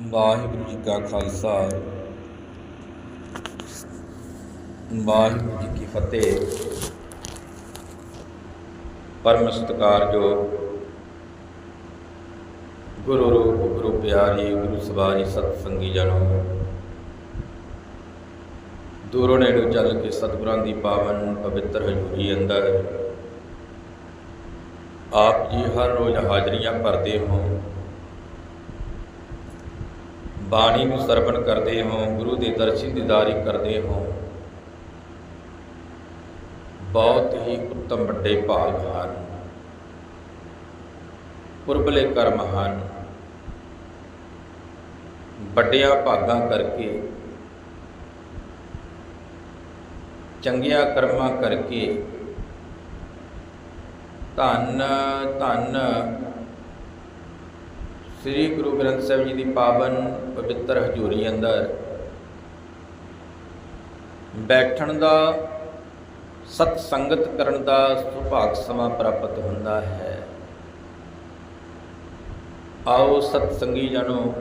ਵਾਹਿਗੁਰੂ ਜੀ ਕਾ ਖਾਲਸਾ। ਵਾਹਿਗੁਰੂ ਜੀ ਕੀ ਫਤਿਹ। ਪਰਮ ਸਤਿਕਾਰਯੋਗ ਗੁਰੂ ਰੂਪ, ਗੁਰੂ ਪਿਆਰੀ, ਗੁਰੂ ਸਵਾਰੀ ਸਤ ਸੰਗੀ ਜਣੋ। ਦੂਰੋਂ ਨੇੜੋਂ ਚੱਲ ਕੇ ਸਤਿਗੁਰਾਂ ਦੀ ਪਾਵਨ ਪਵਿੱਤਰ ਹਜ਼ੂਰੀ ਅੰਦਰ। ਆਪ ਜੀ ਹਰ ਰੋਜ਼ ਹਾਜ਼ਰੀਆਂ ਭਰਦੇ ਹੋ ਬਾਣੀ ਨੂੰ ਸਰਵਣ ਕਰਦੇ ਹੋ, ਗੁਰੂ ਦੇ ਦਰਸ਼ਨ ਦੀਦਾਰੀ ਕਰਦੇ ਹੋ। ਬਹੁਤ ਹੀ ਉੱਤਮ ਵੱਡੇ ਭਾਗ ਹਨ ਪੁਰਬਲੇ ਕਰਮ ਹਨ ਵੱਡਿਆਂ ਭਾਗਾਂ ਕਰਕੇ, ਚੰਗਿਆਂ ਕਰਮਾਂ ਕਰਕੇ, ਧੰਨ ਧੰਨ। ਸ੍ਰੀ ਗੁਰੂ ਗ੍ਰੰਥ ਸਾਹਿਬ ਜੀ ਦੀ ਪਾਵਨ ਪਵਿੱਤਰ ਹਜ਼ੂਰੀ ਅੰਦਰ ਬੈਠਣ ਦਾ ਸਤ ਸੰਗਤ ਕਰਨ ਦਾ ਸੁਭਾਗ ਸਮਾਂ ਪ੍ਰਾਪਤ ਹੁੰਦਾ ਹੈ। ਆਓ ਸਤ ਸੰਗੀ ਜਨੋ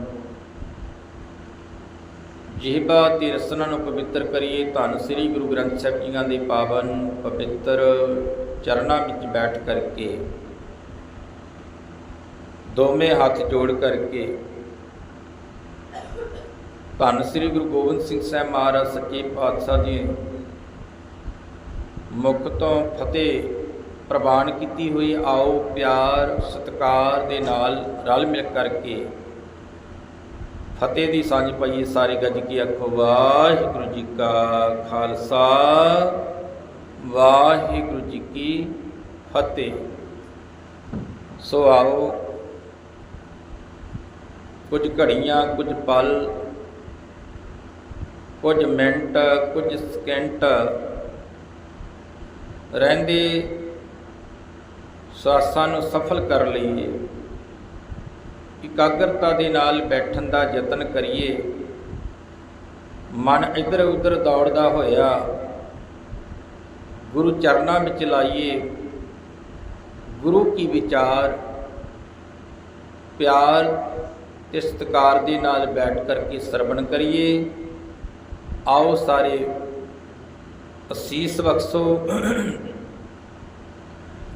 ਜਿਹਬਾ ਤੇ ਰਸਨਾ ਨੂੰ ਪਵਿੱਤਰ ਕਰੀਏ, ਧੰਨ ਸ੍ਰੀ ਗੁਰੂ ਗ੍ਰੰਥ ਸਾਹਿਬ ਜੀਆਂ ਦੇ ਪਾਵਨ ਪਵਿੱਤਰ ਚਰਨਾਂ ਵਿੱਚ ਬੈਠ ਕਰਕੇ, ਦੋਵੇਂ ਹੱਥ ਜੋੜ ਕਰਕੇ ਧੰਨ ਸ੍ਰੀ ਗੁਰੂ ਗੋਬਿੰਦ ਸਿੰਘ ਸਾਹਿਬ ਮਹਾਰਾਜ ਸੱਚੇ ਪਾਤਸ਼ਾਹ ਜੀ ਮੁਖ ਤੋਂ ਫਤਿਹ ਪ੍ਰਵਾਨ ਕੀਤੀ ਹੋਈ, ਆਓ ਪਿਆਰ, ਸਤਿਕਾਰ ਦੇ ਨਾਲ ਰਲ ਮਿਲ ਕਰਕੇ ਫਤਿਹ ਦੀ ਸਾਂਝ ਪਾਈਏ ਸਾਰੇ ਗੱਜ ਕੇ ਆਖੋ, ਵਾਹਿਗੁਰੂ ਜੀ ਕਾ ਖਾਲਸਾ, ਵਾਹਿਗੁਰੂ ਜੀ ਕੀ ਫਤਿਹ। ਸੋ ਆਓ ਕੁਝ ਘੜੀਆਂ, ਕੁਝ ਪਲ ਕੁਝ ਮਿੰਟ, ਕੁਝ ਸਕਿੰਟ ਰਹਿੰਦੇ ਸਵਾਸਾਂ ਨੂੰ ਸਫਲ ਕਰ ਲਈਏ, ਇਕਾਗਰਤਾ ਦੇ ਨਾਲ ਬੈਠਣ ਦਾ ਯਤਨ ਕਰੀਏ। ਮਨ ਇੱਧਰ ਉੱਧਰ ਦੌੜਦਾ ਹੋਇਆ ਗੁਰੂ ਚਰਨਾਂ ਵਿੱਚ ਲਾਈਏ, ਗੁਰੂ ਕੀ ਵਿਚਾਰ, ਪਿਆਰ ਤੇ ਸਤਿਕਾਰ ਦੇ ਨਾਲ ਬੈਠ ਕਰਕੇ ਸਰਵਣ ਕਰੀਏ। ਆਓ ਸਾਰੇ ਅਸੀਸ ਬਖਸ਼ੋ।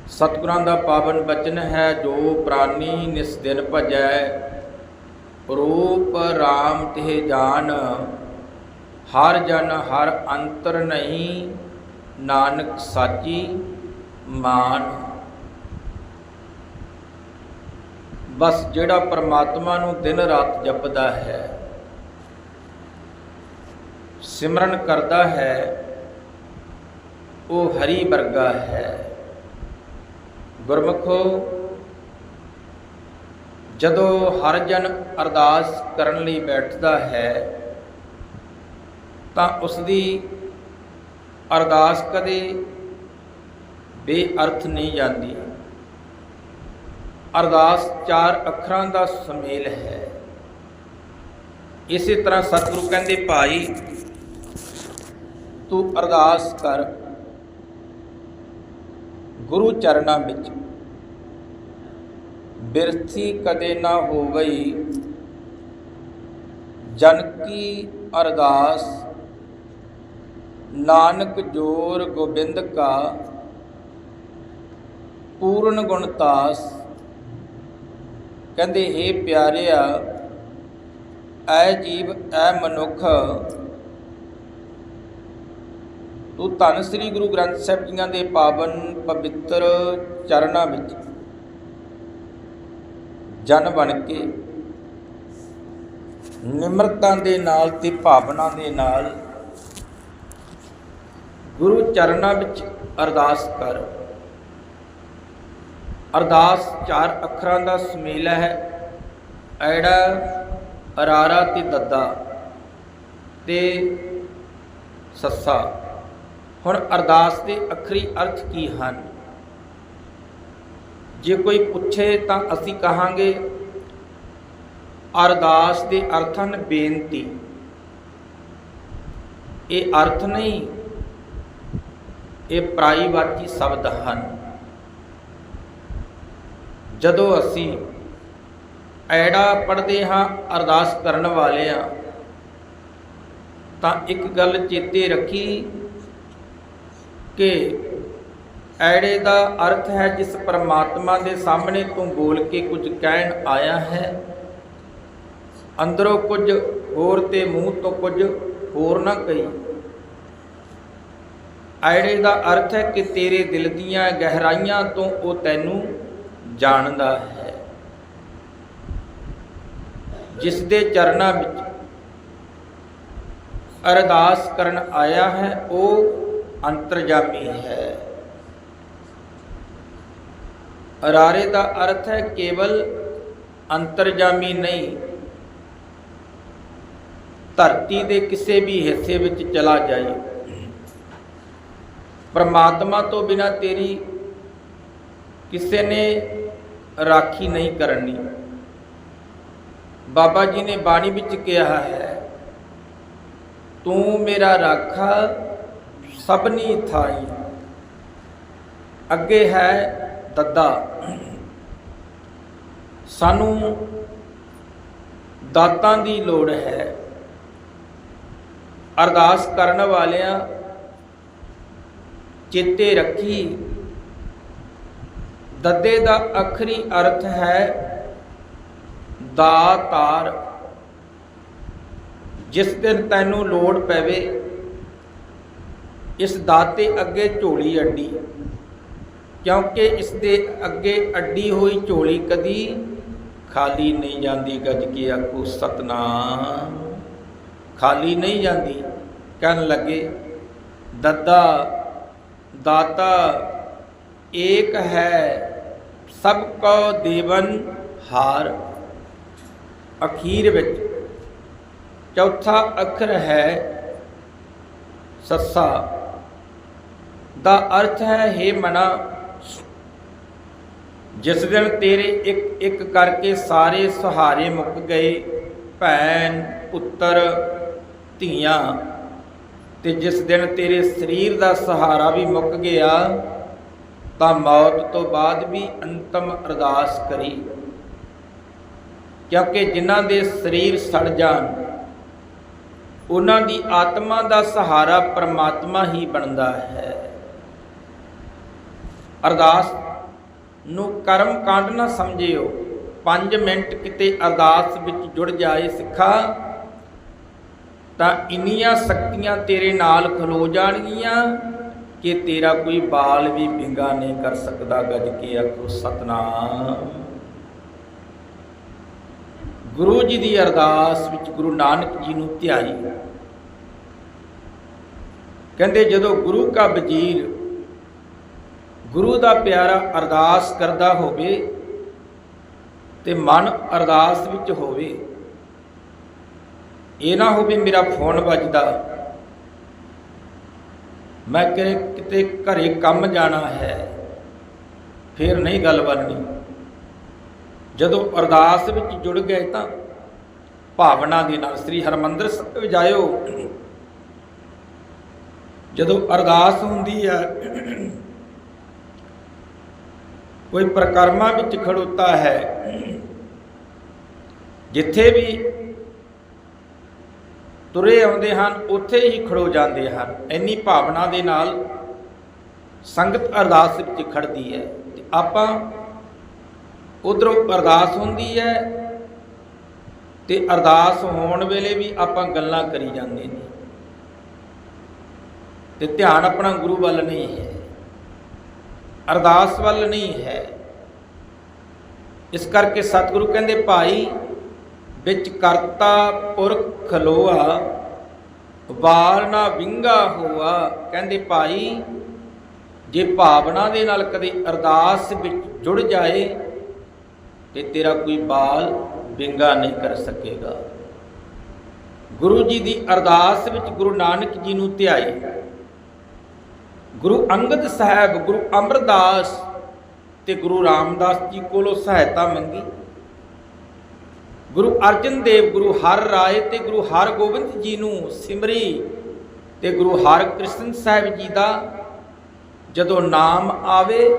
ਸਤਿਗੁਰਾਂ ਦਾ ਪਾਵਨ ਬਚਨ ਹੈ, ਜੋ ਪ੍ਰਾਨੀ ਨਿਸ ਦਿਨ ਭਜੈ, ਰੂਪ RAM ਤੇ ਜਾਨ, ਹਰ ਜਨ ਹਰ ਅੰਤਰ ਨਹੀਂ, ਨਾਨਕ ਸਾਚੀ ਮਾਨ। ਬਸ ਜਿਹੜਾ ਪਰਮਾਤਮਾ ਨੂੰ ਦਿਨ ਰਾਤ ਜਪਦਾ ਹੈ ਸਿਮਰਨ ਕਰਦਾ ਹੈ, ਉਹ ਹਰੀ ਵਰਗਾ ਹੈ। ਗੁਰਮਖੋ, ਜਦੋਂ ਹਰ ਜਨ ਅਰਦਾਸ ਕਰਨ ਲਈ ਬੈਠਦਾ ਹੈ, ਤਾਂ ਉਸ ਦੀ ਅਰਦਾਸ ਕਦੇ ਬੇਅਰਥ ਨਹੀਂ ਜਾਂਦੀ। ਅਰਦਾਸ ਚਾਰ ਅੱਖਰਾਂ ਦਾ ਸੁਮੇਲ ਹੈ। ਇਸੇ ਤਰ੍ਹਾਂ ਸਤਿਗੁਰੂ ਕਹਿੰਦੇ, ਭਾਈ ਤੂੰ ਅਰਦਾਸ ਕਰ। ਗੁਰੂ ਚਰਨਾਂ ਵਿੱਚ ਬਿਰਥੀ ਕਦੇ ਨਾ ਹੋਵਈ। ਜਨ ਕੀ ਅਰਦਾਸ, ਨਾਨਕ ਜੋਰ ਗੋਬਿੰਦ ਕਾ, ਪੂਰਨ ਗੁਣਤਾਸ ਕਹਿੰਦੇ हे ਪਿਆਰਿਆ, ਐ ਜੀਵ, ਐ ਮਨੁੱਖ ਤੂੰ ਧੰਨ ਸ੍ਰੀ ਗੁਰੂ ਗ੍ਰੰਥ ਸਾਹਿਬ ਜੀਆਂ ਦੇ ਪਾਵਨ ਪਵਿੱਤਰ ਚਰਨਾਂ ਵਿੱਚ ਜਨ ਬਣ ਕੇ ਨਿਮਰਤਾ ਦੇ ਨਾਲ ਤੇ ਭਾਵਨਾ ਦੇ ਨਾਲ ਗੁਰੂ ਚਰਨਾਂ ਵਿੱਚ ਅਰਦਾਸ ਕਰ। ਅਰਦਾਸ ਚਾਰ ਅੱਖਰਾਂ ਦਾ ਸੁਮੇਲ ਹੈ, ਐੜਾ, ਅਰਾਰਾ ਤੇ ਦੱਦਾ ਤੇ ਸੱਸਾ। ਹੁਣ ਅਰਦਾਸ ਦੇ ਅਖਰੀ ਅਰਥ ਕੀ ਹਨ? ਜੇ ਕੋਈ ਪੁੱਛੇ ਤਾਂ ਅਸੀਂ ਕਹਾਂਗੇ, ਅਰਦਾਸ ਦੇ ਅਰਥ ਹਨ ਬੇਨਤੀ। ਇਹ ਅਰਥ ਨਹੀਂ, ਇਹ ਪ੍ਰਾਈਵਾਚੀ ਸ਼ਬਦ ਹਨ। ਜਦੋਂ ਅਸੀਂ ਐੜਾ ਪੜਦੇ ਹਾਂ, ਅਰਦਾਸ ਕਰਨ ਵਾਲੇ ਵਾਲਿਆਂ ਤਾਂ ਇੱਕ ਗੱਲ ਚੇਤੇ ਰੱਖੀ ਕਿ ਐੜੇ ਦਾ ਅਰਥ ਹੈ ਜਿਸ ਪਰਮਾਤਮਾ ਦੇ ਸਾਹਮਣੇ ਤੂੰ ਬੋਲ ਕੇ ਕੁਝ ਕਹਿਣ ਆਇਆ ਹੈ। ਅੰਦਰੋਂ ਕੁਝ ਹੋਰ ਤੇ ਮੂੰਹ ਤੋਂ ਕੁਝ ਹੋਰ ਨਾ ਕਹੀ। ਐੜੇ ਦਾ ਅਰਥ ਹੈ ਕਿ ਤੇਰੇ ਦਿਲ ਦੀਆਂ ਗਹਿਰਾਈਆਂ ਤੋਂ ਉਹ ਤੈਨੂੰ ਜਾਣਦਾ ਹੈ। ਜਿਸ ਦੇ ਚਰਨਾਂ ਵਿੱਚ ਅਰਦਾਸ ਕਰਨ ਆਇਆ ਹੈ, ਉਹ ਅੰਤਰਜਾਮੀ ਹੈ। ਅਰਾਰੇ ਦਾ ਅਰਥ ਹੈ ਕੇਵਲ ਅੰਤਰਜਾਮੀ ਨਹੀਂ। ਧਰਤੀ ਦੇ ਕਿਸੇ ਵੀ ਹਿੱਸੇ ਵਿੱਚ ਚਲਾ ਜਾਏ। ਪਰਮਾਤਮਾ ਤੋਂ ਬਿਨਾ ਤੇਰੀ ਕਿਸੇ ਨੇ ਰਾਖੀ ਨਹੀਂ ਕਰਨੀ। ਬਾਬਾ ਜੀ ਨੇ ਬਾਣੀ ਵਿੱਚ ਕਿਹਾ ਹੈ, ਤੂੰ ਮੇਰਾ ਰਾਖਾ ਸਭਨੀ ਥਾਈ। ਅੱਗੇ ਹੈ ਦੱਦਾ। ਸਾਨੂੰ ਦਾਤਾਂ ਦੀ ਲੋੜ ਹੈ। ਅਰਦਾਸ ਕਰਨ ਵਾਲਿਆਂ ਚੇਤੇ ਰੱਖੀ। ਦੱਦੇ ਦਾ ਅਖਰੀ ਅਰਥ ਹੈ ਦਾਤਾਰ। ਜਿਸ ਦਿਨ ਤੈਨੂੰ ਲੋੜ ਪਵੇ ਇਸ ਦਾਤੇ ਅੱਗੇ ਝੋਲੀ ਅੱਡੀ, ਕਿਉਂਕਿ ਇਸ ਦੇ ਅੱਗੇ ਅੱਡੀ ਹੋਈ ਝੋਲੀ ਕਦੀ ਖਾਲੀ ਨਹੀਂ ਜਾਂਦੀ, ਗੱਜ ਕੇ ਆਖੋ, ਸਤਨਾਮ। ਖਾਲੀ ਨਹੀਂ ਜਾਂਦੀ। ਕਹਿਣ ਲੱਗੇ, ਦੱਦਾ, ਦਾਤਾ, ਏਕ ਹੈ, ਸਭ ਕੋ ਦੇਵਨ ਹਾਰ। ਅਖੀਰ ਵਿੱਚ ਚੌਥਾ ਅੱਖਰ ਹੈ, ਸੱਸਾ। ਦਾ ਅਰਥ ਹੈ हे ਮਨਾ, ਜਿਸ ਦਿਨ ਤੇਰੇ ਇੱਕ ਇੱਕ ਕਰਕੇ ਸਾਰੇ ਸਹਾਰੇ ਮੁੱਕ ਗਏ, ਭੈਣ, ਪੁੱਤਰ, ਧੀਆਂ, ਤੇ ਜਿਸ ਦਿਨ ਤੇਰੇ ਸਰੀਰ ਦਾ ਸਹਾਰਾ ਵੀ ਮੁੱਕ ਗਿਆ, ਤਾਂ ਮੌਤ ਤੋਂ ਬਾਅਦ ਵੀ ਅੰਤਮ ਅਰਦਾਸ ਕਰੀ। ਕਿਉਂਕਿ ਜਿਨ੍ਹਾਂ ਦੇ ਸਰੀਰ ਸੜ ਜਾਣ, ਉਹਨਾਂ ਦੀ ਆਤਮਾ ਦਾ ਸਹਾਰਾ ਪਰਮਾਤਮਾ ਹੀ ਬਣਦਾ ਹੈ। ਅਰਦਾਸ ਨੂੰ ਕਰਮ ਕਾਂਡ ਨਾ ਸਮਝਿਓ। 5 ਮਿੰਟ ਕਿਤੇ ਅਰਦਾਸ ਵਿੱਚ ਜੁੜ ਜਾਏ ਸਿੱਖਾ, ਤਾਂ ਇੰਨੀਆਂ ਸ਼ਕਤੀਆਂ ਤੇਰੇ ਨਾਲ ਖਲੋ ਜਾਣਗੀਆਂ ਕਿ ਤੇਰਾ ਕੋਈ ਬਾਲ ਵੀ ਬਿੰਗਾ ਨਹੀਂ ਕਰ ਸਕਦਾ, ਗੱਜ ਕੇ ਆਖੋ, ਸਤਨਾਮ। ਗੁਰੂ ਜੀ ਦੀ ਅਰਦਾਸ ਵਿੱਚ ਗੁਰੂ ਨਾਨਕ ਜੀ ਨੂੰ ਧਿਆਈ। ਕਹਿੰਦੇ ਜਦੋਂ ਗੁਰੂ ਕਾ ਵਜ਼ੀਰ ਗੁਰੂ ਦਾ ਪਿਆਰਾ ਅਰਦਾਸ ਕਰਦਾ ਹੋਵੇ ਤੇ ਮਨ ਅਰਦਾਸ ਵਿੱਚ ਹੋਵੇ, ਇਹ ਨਾ ਹੋਵੇ ਮੇਰਾ ਫੋਨ ਵੱਜਦਾ, ਮੈਂ ਕਿਤੇ ਕਿਤੇ ਘਰੇ ਕੰਮ ਜਾਣਾ ਹੈ, ਫਿਰ ਨਹੀਂ ਗੱਲ ਬਣਨੀ। ਜਦੋਂ ਅਰਦਾਸ ਵਿੱਚ ਜੁੜ ਗਏ ਤਾਂ ਭਾਵਨਾ ਦੇ ਨਾਲ ਸ੍ਰੀ ਹਰਮੰਦਰ ਸਾਹਿਬ ਜਾਇਓ। ਜਦੋਂ ਅਰਦਾਸ ਹੁੰਦੀ ਹੈ ਕੋਈ ਪ੍ਰਕਰਮਾ ਵਿੱਚ ਖੜੋਤਾ ਹੈ। ਜਿੱਥੇ ਵੀ ਤੁਰੇ ਆਉਂਦੇ ਹਨ, ਉੱਥੇ ਹੀ ਖੜੋ ਜਾਂਦੇ ਹਨ। ਇੰਨੀ ਭਾਵਨਾ ਦੇ ਨਾਲ ਸੰਗਤ ਅਰਦਾਸ ਵਿੱਚ ਖੜਦੀ ਹੈ। ਤੇ ਆਪਾਂ ਉਧਰੋਂ ਅਰਦਾਸ ਹੁੰਦੀ ਹੈ ਤੇ ਅਰਦਾਸ ਹੋਣ ਵੇਲੇ ਵੀ ਆਪਾਂ ਗੱਲਾਂ ਕਰੀ ਜਾਂਦੇ ਨੇ। ਤੇ ਧਿਆਨ ਆਪਣਾ ਗੁਰੂ ਵੱਲ ਨਹੀਂ ਹੈ। ਅਰਦਾਸ ਵੱਲ ਨਹੀਂ ਹੈ। ਇਸ ਕਰਕੇ ਸਤਿਗੁਰੂ ਕਹਿੰਦੇ, ਭਾਈ, ਵਿੱਚ ਕਰਤਾ ਪੁਰਖ ਖਲੋਆ ਵਾਲ ਨਾ ਵਿੰਗਾ ਹੋਆ। ਕਹਿੰਦੇ, ਭਾਈ, ਜੇ ਭਾਵਨਾ ਦੇ ਨਾਲ ਕਦੇ ਅਰਦਾਸ ਵਿੱਚ ਜੁੜ ਜਾਏ, ਤੇ ਤੇਰਾ ਕੋਈ ਬਾਲ ਵਿੰਗਾ ਨਹੀਂ ਕਰ ਸਕੇਗਾ। ਗੁਰੂ ਜੀ ਦੀ ਅਰਦਾਸ ਵਿੱਚ ਗੁਰੂ ਨਾਨਕ ਜੀ ਨੂੰ ਧਿਆਏ ਗੁਰੂ ਅੰਗਦ ਸਾਹਿਬ, ਗੁਰੂ ਅਮਰਦਾਸ ਤੇ ਗੁਰੂ ਰਾਮਦਾਸ ਜੀ ਕੋਲੋਂ ਸਹਾਇਤਾ ਮੰਗੀ। ਗੁਰੂ ਅਰਜਨ ਦੇਵ, ਗੁਰੂ ਹਰ ਰਾਏ ਤੇ ਗੁਰੂ ਹਰਗੋਬਿੰਦ ਜੀ ਨੂੰ ਸਿਮਰੀ ਤੇ ਗੁਰੂ ਹਰਕ੍ਰਿਸ਼ਨ ਸਾਹਿਬ ਜੀ ਦਾ ਜਦੋਂ ਨਾਮ ਆਵੇ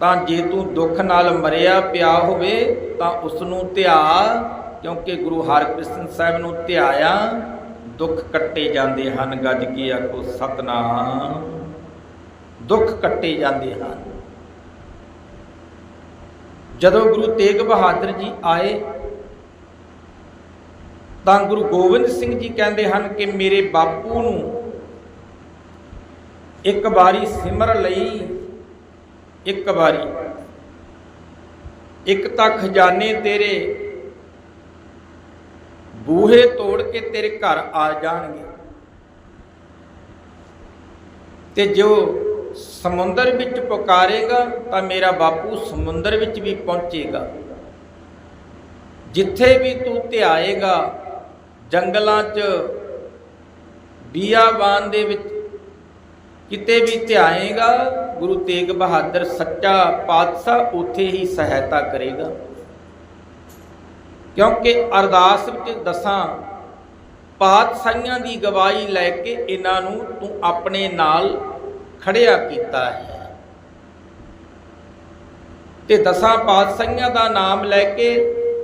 ਤਾਂ ਜੇ ਤੂੰ ਦੁੱਖ ਨਾਲ ਮਰਿਆ ਪਿਆ ਹੋਵੇ ਤਾਂ ਉਸ ਨੂੰ ਧਿਆ ਕਿਉਂਕਿ ਗੁਰੂ ਹਰਕ੍ਰਿਸ਼ਨ ਸਾਹਿਬ ਨੂੰ ਧਿਆਇਆ। ਦੁੱਖ ਕੱਟੇ ਜਾਂਦੇ ਹਨ, ਗੱਜ ਕੇ ਆਖੋ, ਸਤਨਾਮ। ਦੁੱਖ ਕੱਟੇ ਜਾਂਦੇ ਹਨ। ਜਦੋਂ ਗੁਰੂ ਤੇਗ ਬਹਾਦਰ ਜੀ ਆਏ, ਤਾਂ ਗੁਰੂ ਗੋਬਿੰਦ ਸਿੰਘ ਜੀ ਕਹਿੰਦੇ ਹਨ ਕਿ ਮੇਰੇ ਬਾਪੂ ਨੂੰ ਇੱਕ ਵਾਰੀ ਸਿਮਰ ਲਈ, ਇੱਕ ਵਾਰੀ। ਇੱਕ ਤਾਂ ਖਜ਼ਾਨੇ ਤੇਰੇ ਬੂਹੇ ਤੋੜ ਕੇ ਤੇਰੇ ਘਰ ਆ ਜਾਣਗੇ। ਤੇ ਜੋ ਸਮੁੰਦਰ ਵਿੱਚ ਪੁਕਾਰੇਗਾ, ਤਾਂ ਮੇਰਾ ਬਾਪੂ ਸਮੁੰਦਰ ਵਿੱਚ ਵੀ ਪਹੁੰਚੇਗਾ। ਜਿੱਥੇ ਵੀ ਤੂੰ ਧਿਆਏਗਾ, ਜੰਗਲਾਂ 'ਚ, ਬੀਆਬਾਨ ਦੇ ਵਿੱਚ, ਕਿਤੇ ਵੀ ਧਿਆਏਗਾ, ਗੁਰੂ ਤੇਗ ਬਹਾਦਰ ਸੱਚਾ ਪਾਤਸ਼ਾਹ ਉੱਥੇ ਹੀ ਸਹਾਇਤਾ ਕਰੇਗਾ। ਕਿਉਂਕਿ ਅਰਦਾਸ ਵਿੱਚ ਦਸਾਂ ਪਾਤਸ਼ਾਹੀਆਂ ਦੀ ਗਵਾਹੀ ਲੈ ਕੇ ਇਹਨਾਂ ਨੂੰ ਤੂੰ ਆਪਣੇ ਨਾਲ ਖੜਿਆ ਕੀਤਾ ਹੈ। ਤੇ ਦਸਾਂ ਪਾਤਸ਼ਾਹੀਆਂ ਦਾ ਨਾਮ ਲੈ ਕੇ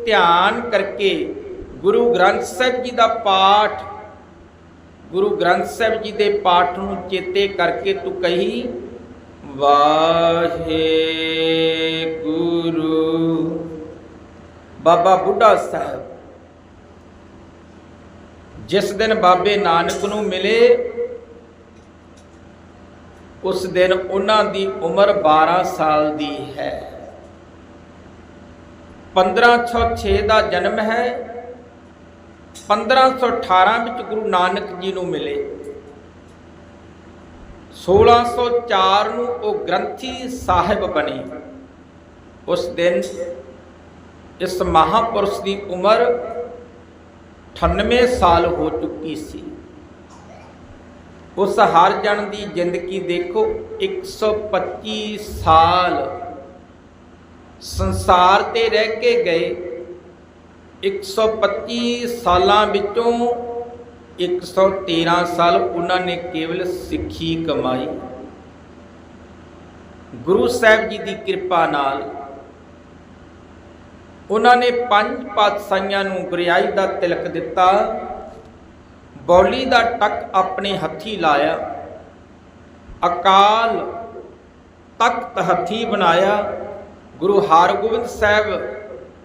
ਧਿਆਨ ਕਰਕੇ ਗੁਰੂ ਗ੍ਰੰਥ ਸਾਹਿਬ ਜੀ ਦਾ ਪਾਠ, ਗੁਰੂ ਗ੍ਰੰਥ ਸਾਹਿਬ ਜੀ ਦੇ ਪਾਠ ਨੂੰ ਚੇਤੇ ਕਰਕੇ ਤੂੰ ਕਹੀ, ਵਾਹਿਗੁਰੂ। ਬਾਬਾ ਬੁੱਢਾ ਸਾਹਿਬ। ਜਿਸ ਦਿਨ ਬਾਬੇ ਨਾਨਕ ਨੂੰ ਮਿਲੇ, ਉਸ ਦਿਨ ਉਹਨਾਂ ਦੀ ਉਮਰ 12 ਸਾਲ ਦੀ ਹੈ। 1506 ਦਾ ਜਨਮ ਹੈ। 1518 ਵਿੱਚ ਗੁਰੂ ਨਾਨਕ ਜੀ ਨੂੰ ਮਿਲੇ। 1604 ਨੂੰ ਉਹ ਗ੍ਰੰਥੀ ਸਾਹਿਬ ਬਣੇ। ਉਸ ਦਿਨ ਇਸ ਮਹਾਪੁਰਸ਼ ਦੀ ਉਮਰ 98 ਸਾਲ ਹੋ ਚੁੱਕੀ ਸੀ। ਉਸ ਹਰ ਜਨ ਦੀ ਜ਼ਿੰਦਗੀ ਦੇਖੋ 125 ਸਾਲ ਸੰਸਾਰ ਤੇ ਰਹਿ ਕੇ ਗਏ। 125 ਸਾਲਾਂ ਵਿੱਚੋਂ 113 ਸਾਲ ਉਹਨਾਂ ਨੇ ਕੇਵਲ ਸਿੱਖੀ ਕਮਾਈ। ਗੁਰੂ ਸਾਹਿਬ ਜੀ ਦੀ ਕਿਰਪਾ ਨਾਲ ਉਹਨਾਂ ਨੇ ਪੰਜ ਪਾਤਸ਼ਾਹੀਆਂ ਨੂੰ ਗੁਰਿਆਈ ਦਾ ਤਿਲਕ ਦਿੱਤਾ। ਬੌਲੀ ਦਾ ਟੱਕ ਆਪਣੇ ਹੱਥੀ ਲਾਇਆ। ਅਕਾਲ ਤਖਤ ਹੱਥੀ ਬਣਾਇਆ। ਗੁਰੂ ਹਰਗੋਬਿੰਦ ਸਾਹਿਬ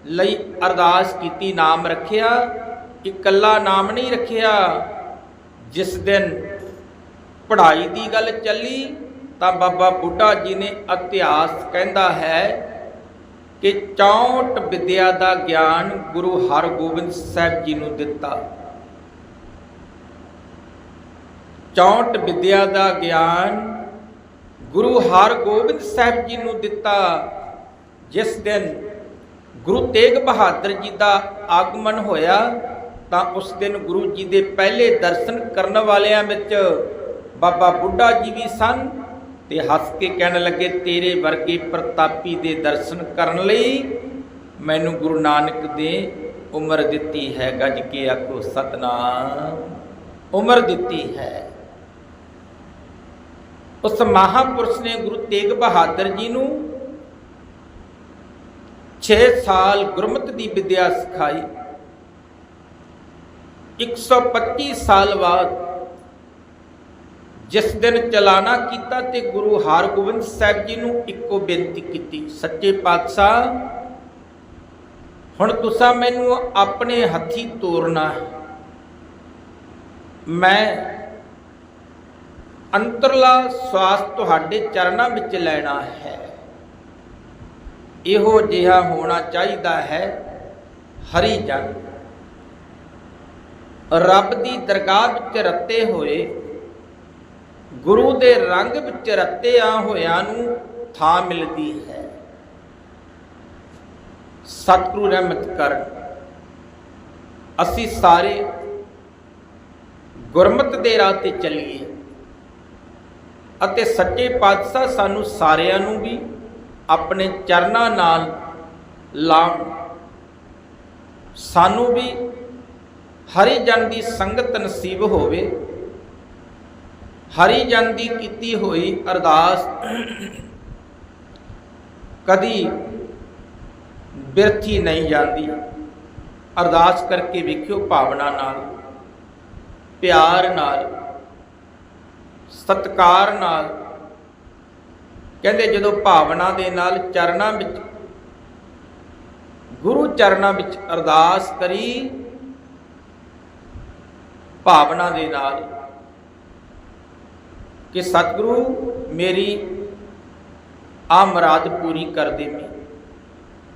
ਲਈ ਅਰਦਾਸ ਕੀਤੀ, ਨਾਮ ਰੱਖਿਆ। ਇਕੱਲਾ ਨਾਮ ਨਹੀਂ ਰੱਖਿਆ। ਜਿਸ ਦਿਨ ਪੜ੍ਹਾਈ ਦੀ ਗੱਲ ਚੱਲੀ ਤਾਂ ਬਾਬਾ ਬੁੱਢਾ ਜੀ ਨੇ ਇਤਿਹਾਸ ਕਹਿੰਦਾ ਹੈ ਕਿ 64 ਵਿਦਿਆ ਦਾ ਗਿਆਨ ਗੁਰੂ ਹਰਗੋਬਿੰਦ ਸਾਹਿਬ ਜੀ ਨੂੰ ਦਿੱਤਾ। 64 ਵਿਦਿਆ ਦਾ ਗਿਆਨ ਗੁਰੂ ਹਰਗੋਬਿੰਦ ਸਾਹਿਬ ਜੀ ਨੂੰ ਦਿੱਤਾ। ਜਿਸ ਦਿਨ ਗੁਰੂ ਤੇਗ ਬਹਾਦਰ ਜੀ ਦਾ ਆਗਮਨ ਹੋਇਆ, ਤਾਂ ਉਸ ਦਿਨ ਗੁਰੂ ਜੀ ਦੇ ਪਹਿਲੇ ਦਰਸ਼ਨ ਕਰਨ ਵਾਲਿਆਂ ਵਿੱਚ ਬਾਬਾ ਬੁੱਢਾ ਜੀ ਵੀ ਸਨ ਤੇ ਹੱਸ ਕੇ ਕਹਿਣ ਲੱਗੇ, ਤੇਰੇ ਵਰਗੇ ਪ੍ਰਤਾਪੀ ਦੇ ਦਰਸ਼ਨ ਕਰਨ ਲਈ ਮੈਨੂੰ ਗੁਰੂ ਨਾਨਕ ਦੇ ਉਮਰ ਦਿੱਤੀ ਹੈ ਗੱਜ ਕੇ ਆਖੋ, ਸਤਨਾਮ, ਉਮਰ ਦਿੱਤੀ ਹੈ। ਉਸ ਮਹਾਪੁਰਸ਼ ਨੇ ਗੁਰੂ ਤੇਗ ਬਹਾਦਰ ਜੀ ਨੂੰ 6 ਸਾਲ ਗੁਰਮਤਿ ਦੀ ਵਿਦਿਆ ਸਿਖਾਈ। 125 ਸਾਲ ਬਾਅਦ ਜਿਸ ਦਿਨ ਚਲਾਣਾ ਕੀਤਾ ਤੇ ਗੁਰੂ ਹਰਗੋਬਿੰਦ ਸਾਹਿਬ ਜੀ ਨੂੰ ਇੱਕੋ ਬੇਨਤੀ ਕੀਤੀ, ਸੱਚੇ ਪਾਤਸ਼ਾਹ, ਹੁਣ ਤੁਸੀਂ ਮੈਨੂੰ ਆਪਣੇ ਹੱਥੀ ਤੋਰਨਾ ਹੈ। ਮੈਂ ਅੰਤਰਲਾ ਸਵਾਸ ਤੁਹਾਡੇ ਚਰਨਾਂ ਵਿੱਚ ਲੈਣਾ ਹੈ। ਇਹੋ ਜਿਹਾ ਹੋਣਾ ਚਾਹੀਦਾ ਹੈ ਹਰੀ ਜਨ। ਰੱਬ ਦੀ ਦਰਗਾਹ ਵਿੱਚ ਰੱਤੇ ਹੋਏ ਗੁਰੂ ਦੇ ਰੰਗ ਵਿੱਚ ਰੱਤਿਆਂ ਹੋਇਆਂ ਨੂੰ ਥਾਂ ਮਿਲਦੀ ਹੈ। ਸਤਿਗੁਰੂ ਰਹਿਮਤ ਕਰ। ਅਸੀਂ ਸਾਰੇ ਗੁਰਮਤ ਦੇ ਰਾਹ ਤੇ ਚੱਲੀਏ ਅਤੇ ਸੱਚੇ ਪਾਤਸ਼ਾਹ ਸਾਨੂੰ ਸਾਰਿਆਂ ਨੂੰ ਵੀ ਆਪਣੇ ਚਰਨਾਂ ਨਾਲ ਲਾਉਣ। ਸਾਨੂੰ ਵੀ ਹਰੀ ਜਨ ਦੀ ਸੰਗਤ ਨਸੀਬ ਹੋਵੇ। ਹਰੀ ਜਨ ਦੀ ਕੀਤੀ ਹੋਈ ਅਰਦਾਸ ਕਦੀ ਬਿਰਥੀ ਨਹੀਂ ਜਾਂਦੀ। ਅਰਦਾਸ ਕਰਕੇ ਵੇਖਿਓ ਭਾਵਨਾ ਨਾਲ, ਪਿਆਰ ਨਾਲ, ਸਤਕਾਰ ਨਾਲ। ਕਹਿੰਦੇ ਜਦੋਂ ਭਾਵਨਾ ਦੇ ਨਾਲ ਚਰਨਾਂ ਵਿੱਚ, ਗੁਰੂ ਚਰਨਾਂ ਵਿੱਚ ਅਰਦਾਸ ਕਰੀ, ਭਾਵਨਾ ਦੇ ਨਾਲ ਕਿ ਸਤਿਗੁਰੂ ਮੇਰੀ ਆ ਮਰਾਦ ਪੂਰੀ ਕਰ ਦੇਵੀਂ।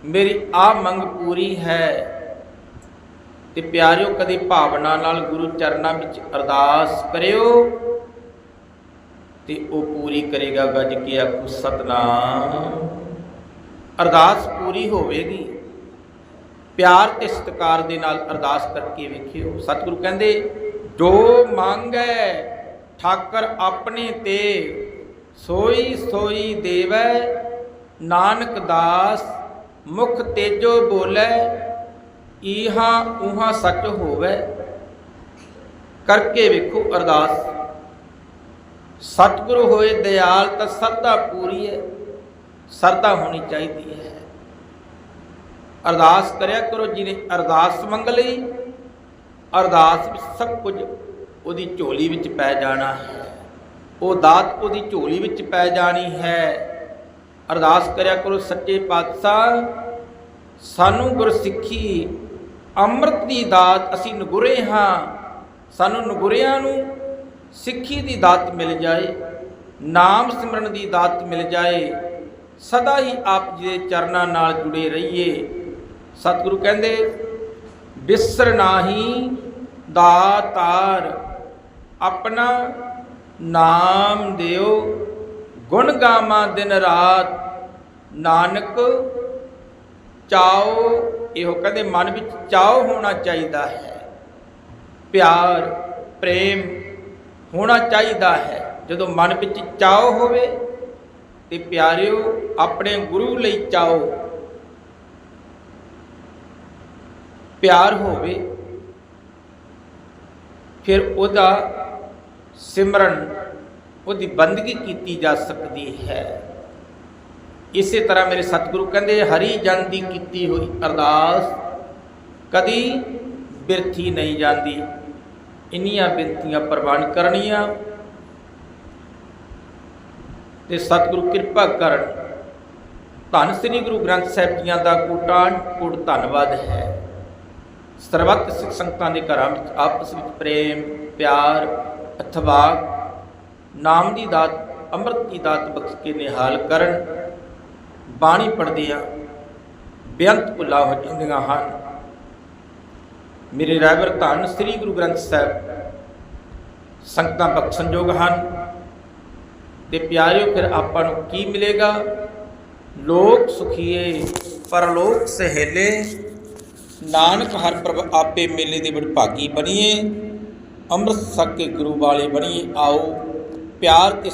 ਮੇਰੀ ਆ ਮੰਗ ਪੂਰੀ ਹੈ ਤੇ ਪਿਆਰਿਓ, ਕਦੇ ਭਾਵਨਾ ਨਾਲ ਗੁਰੂ ਚਰਨਾਂ ਵਿੱਚ ਅਰਦਾਸ ਕਰਿਓ ਤੇ ਉਹ ਪੂਰੀ ਕਰੇਗਾ ਗੱਜ ਕੇ ਆਖੋ, ਸਤਨਾਮ। ਅਰਦਾਸ ਪੂਰੀ ਹੋਵੇਗੀ। ਪਿਆਰ ਤੇ ਸਤਿਕਾਰ ਦੇ ਨਾਲ ਅਰਦਾਸ ਕਰਕੇ ਵੇਖਿਓ। ਸਤਿਗੁਰੂ ਕਹਿੰਦੇ, ਜੋ ਮੰਗ ਹੈ ਠਾਕਰ ਆਪਣੇ ਤੇ ਸੋਈ ਸੋਈ ਦੇਵੈ, ਨਾਨਕ ਦਾਸ ਮੁਖ ਤੇਜੋ ਬੋਲੇ, ਈਹਾ ਉਹਾ ਸੱਚ ਹੋਵੇ। ਕਰਕੇ ਵੇਖੋ ਅਰਦਾਸ। ਸਤਿਗੁਰੂ ਹੋਏ ਦਿਆਲ ਤਾਂ ਸਰਦਾ ਪੂਰੀ ਹੈ, ਸਰਦਾ ਹੋਣੀ ਚਾਹੀਦੀ ਹੈ। ਅਰਦਾਸ ਕਰਿਆ ਕਰੋ ਜੀ ਨੇ ਅਰਦਾਸ ਮੰਗ ਲਈ, ਅਰਦਾਸ ਵਿੱਚ ਸਭ ਕੁਝ ਉਹਦੀ ਝੋਲੀ ਵਿੱਚ ਪੈ ਜਾਣਾ ਹੈ। ਉਹ ਦਾਤ ਉਹਦੀ ਝੋਲੀ ਵਿੱਚ ਪੈ ਜਾਣੀ ਹੈ। ਅਰਦਾਸ ਕਰਿਆ ਕਰੋ ਸੱਚੇ ਪਾਤਸ਼ਾਹ, ਸਾਨੂੰ ਗੁਰਸਿੱਖੀ, ਅੰਮ੍ਰਿਤ ਦੀ ਦਾਤ ਅਸੀਂ ਨਗੁਰੇ ਹਾਂ। ਸਾਨੂੰ ਨਗੁਰਿਆਂ ਨੂੰ ਸਿੱਖੀ ਦੀ ਦਾਤ ਮਿਲ ਜਾਏ, ਨਾਮ ਸਿਮਰਨ ਦੀ ਦਾਤ ਮਿਲ ਜਾਏ, ਸਦਾ ਹੀ ਆਪ ਜੀ ਦੇ ਚਰਨਾਂ ਨਾਲ ਜੁੜੇ ਰਹੀਏ। ਸਤਿਗੁਰੂ ਕਹਿੰਦੇ, ਬਿਸਰ ਨਾਹੀ ਦਾਤਾਰ। ਆਪਣਾ ਨਾਮ ਦਿਓ। ਗੁਣ ਗਾਵਾਂ ਦਿਨ ਰਾਤ, ਨਾਨਕ, ਚਾਓ। ਇਹੋ ਕਹਿੰਦੇ, ਮਨ ਵਿੱਚ ਚਾਓ ਹੋਣਾ ਚਾਹੀਦਾ ਹੈ। ਪਿਆਰ, ਪ੍ਰੇਮ ਹੋਣਾ ਚਾਹੀਦਾ ਹੈ। ਜਦੋਂ ਮਨ ਵਿੱਚ ਚਾਓ ਹੋਵੇ ਤੇ ਪਿਆਰਿਓ, ਆਪਣੇ ਗੁਰੂ ਲਈ ਚਾਓ। ਪਿਆਰ ਹੋਵੇ, ਫਿਰ ਉਹਦਾ ਸਿਮਰਨ ਉਹਦੀ ਬੰਦਗੀ ਕੀਤੀ ਜਾ ਸਕਦੀ ਹੈ। ਇਸੇ ਤਰ੍ਹਾਂ ਮੇਰੇ ਸਤਿਗੁਰੂ ਕਹਿੰਦੇ, ਹਰੀ ਜਨ ਦੀ ਕੀਤੀ ਹੋਈ ਅਰਦਾਸ ਕਦੀ ਬਿਰਥੀ ਨਹੀਂ ਜਾਂਦੀ। ਇੰਨੀਆਂ ਬੇਨਤੀਆਂ ਪ੍ਰਵਾਨ ਕਰਨੀਆਂ ਤੇ ਸਤਿਗੁਰੂ ਕਿਰਪਾ ਕਰਨ, ਧੰਨ ਸ੍ਰੀ ਗੁਰੂ ਗ੍ਰੰਥ ਸਾਹਿਬ ਜੀਆਂ ਦਾ ਕੋਟਾਨ ਕੋਟ ਧੰਨਵਾਦ ਹੈ। ਸਰਬੱਤ ਸਿੱਖ ਸੰਗਤਾਂ ਦੇ ਘਰਾਂ ਵਿੱਚ ਆਪਸ ਵਿੱਚ ਪ੍ਰੇਮ, ਪਿਆਰ ਅਥਵਾ ਨਾਮ ਦੀ ਦਾਤ, ਅੰਮ੍ਰਿਤ ਦੀ ਦਾਤ ਬਖਸ਼ ਕੇ ਨਿਹਾਲ ਕਰਨ, ਬਾਣੀ ਪੜ੍ਹਦੇ ਆ ਬੇਅੰਤ ਭੁੱਲਾ ਹੋ ਜਾਂਦੀਆਂ ਹਨ। ਮੇਰੇ ਰਾਇਬਰ ਧੰਨ ਸ੍ਰੀ ਗੁਰੂ ਗ੍ਰੰਥ ਸਾਹਿਬ, ਸੰਗਤਾਂ ਬਖਸ਼ਣਯੋਗ ਹਨ। ਤੇ ਪਿਆਰਿਓ, ਫਿਰ ਆਪਾਂ ਨੂੰ ਕੀ ਮਿਲੇਗਾ? ਲੋਕ ਸੁਖੀਏ, ਪਰਲੋਕ ਸਹੇਲੇ, ਨਾਨਕ ਹਰ ਪ੍ਰਭ ਆਪੇ ਮੇਲੇ ਦੇ ਵਡਭਾਗੀ ਬਣੀਏ। ਅੰਮ੍ਰਿਤ ਛਕ ਕੇ ਗੁਰੂ ਵਾਲੇ ਬਣੀਏ ਆਓ ਪਿਆਰ ਤੇ